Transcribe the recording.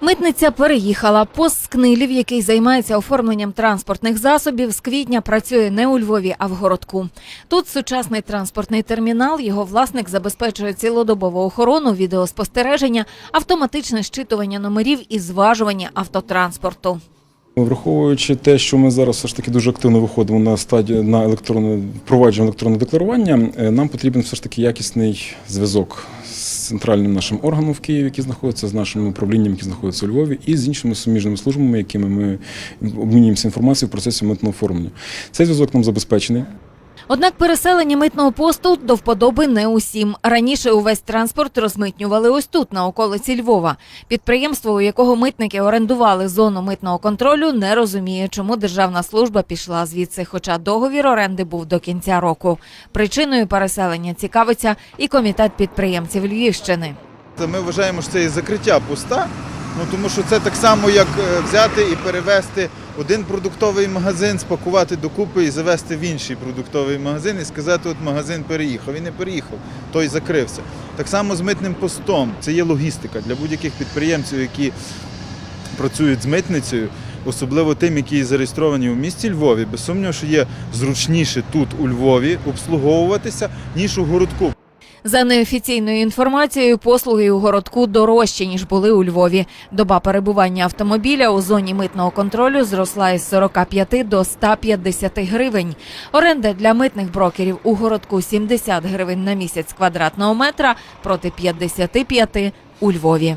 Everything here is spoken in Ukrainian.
Митниця переїхала. Пост з Книлів, який займається оформленням транспортних засобів, з квітня працює не у Львові, а в городку. Тут сучасний транспортний термінал. Його власник забезпечує цілодобову охорону, відеоспостереження, автоматичне щитування номерів і зважування автотранспорту. Враховуючи те, що ми зараз все ж таки дуже активно виходимо на стадію на електронне впровадження електронного декларування, е, нам потрібен все ж таки якісний зв'язок центральним нашим органом в Києві, який знаходиться з нашим управлінням, які знаходяться у Львові, і з іншими суміжними службами, якими ми обмінюємося інформацією в процесі митного оформлення. Цей зв'язок нам забезпечений. Однак переселення митного посту до вподоби не усім. Раніше увесь транспорт розмитнювали ось тут, на околиці Львова. Підприємство, у якого митники орендували зону митного контролю, не розуміє, чому державна служба пішла звідси, хоча договір оренди був до кінця року. Причиною переселення цікавиться і комітет підприємців Львівщини. Ми вважаємо, що це є закриття поста, ну тому що це так само, як е, взяти і перевести один продуктовий магазин, спакувати докупи і завести в інший продуктовий магазин і сказати, от магазин переїхав. Він не переїхав, той закрився. Так само з митним постом. Це є логістика для будь-яких підприємців, які працюють з митницею. Особливо тим, які зареєстровані у місті Львові, без сумніву, що є зручніше тут у Львові обслуговуватися, ніж у городку. За неофіційною інформацією, послуги у городку дорожчі ніж були у Львові. Доба перебування автомобіля у зоні митного контролю зросла із 45 до 150 гривень. Оренда для митних брокерів у городку 70 гривень на місяць квадратного метра проти 55 у Львові.